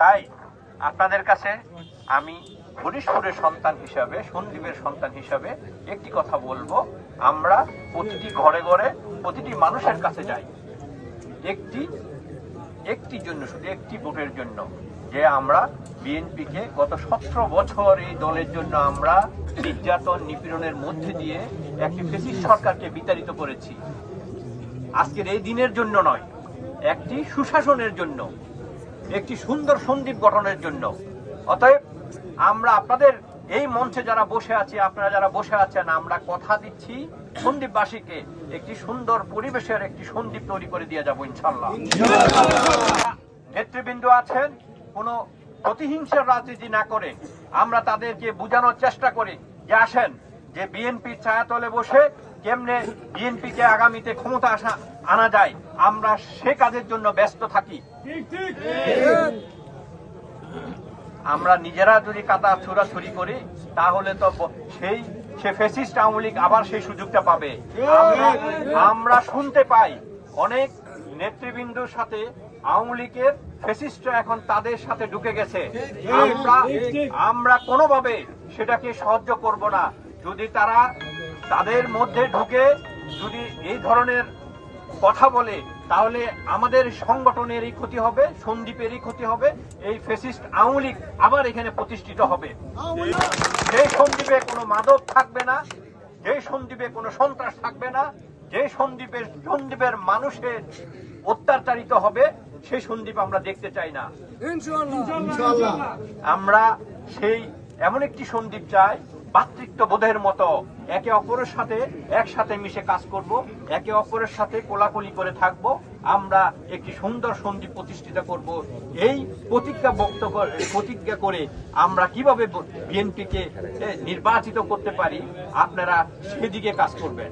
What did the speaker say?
তাই আপনাদের কাছে আমি হরিশপুরের সন্তান হিসাবে, সন্দীপের সন্তান হিসাবে একটি কথা বলব। আমরা প্রতিটি ঘরে ঘরে প্রতিটি মানুষের কাছে যাই। একটি একটি জন্য শুধু, একটি ভোটের জন্য যে আমরা বিএনপিকে গত সতেরো বছর এই দলের জন্য আমরা নির্যাতন, নিপীড়নের মধ্যে দিয়ে একটি ফেসিস সরকারকে বিতাড়িত করেছি। আজকের এই দিনের জন্য নয়, একটি সুশাসনের জন্য। একটি সুন্দর সন্দীপ গঠনের জন্য। অতএব, আমরা আপনাদের এই মঞ্চে যারা বসে আছি, আপনারা যারা বসে আছেন, আমরা কথা দিচ্ছি সন্দীপবাসীকে একটি সুন্দর পরিবেশের একটি সন্দীপ তৈরি করে দিয়ে যাব ইনশাল্লাহ নেতৃবৃন্দ আছেন, কোনো প্রতিহিংসার রাজনীতি না করে আমরা তাদেরকে বোঝানোর চেষ্টা করি। যে আসেন, যে বিএনপির ছায়াতলে বসে কেমনে বিএনপিকে আগামীতে ক্ষমতা আসা, আনা যায়, আমরা সে কাজের জন্য ব্যস্ত থাকি। আমরা নিজেরা যদি কাদা ছুড়াছুরি করি, তাহলে তো সেই, সে ফেসিস্ট আওয়ামী লীগ আবার সেই সুযোগটা পাবে। আমরা- শুনতে পাই অনেক নেতৃবৃন্দর সাথে আওয়ামী লীগের ফেসিস্টরা এখন তাদের সাথে ঢুকে গেছে। আমরা আমরা কোনোভাবে সেটাকে সহ্য করব না। যদি তারা তাদের মধ্যে ঢুকে যদি এই ধরনের কথা বলে তাহলে আমাদের সংগঠনেরই ক্ষতি হবে সন্দীপেরই ক্ষতি হবে এই ফেসিস্ট আওয়ামী লীগ আবার এখানে প্রতিষ্ঠিত হবে। যে সন্দীপে কোনো মাদক থাকবে না যে সন্দীপে কোনো সন্ত্রাস থাকবে না যে সন্দীপের সন্দীপের মানুষের অত্যাচারিত হবে সেই সন্দীপ আমরা দেখতে চাই না। আমরা সেই এমন একটি সন্দীপ চাই ভাতৃত্ব বোধের মতো একে অপরের সাথে একসাথে মিশে কাজ করব, একে অপরের সাথে কোলাকুলি করে থাকব, আমরা একটি সুন্দর সন্ধি প্রতিষ্ঠিত করব। এই প্রতিজ্ঞা বক্ত প্রতিজ্ঞা করে আমরা কীভাবে বিএনপিকে নির্বাচিত করতে পারি, আপনারা সেদিকে কাজ করবেন।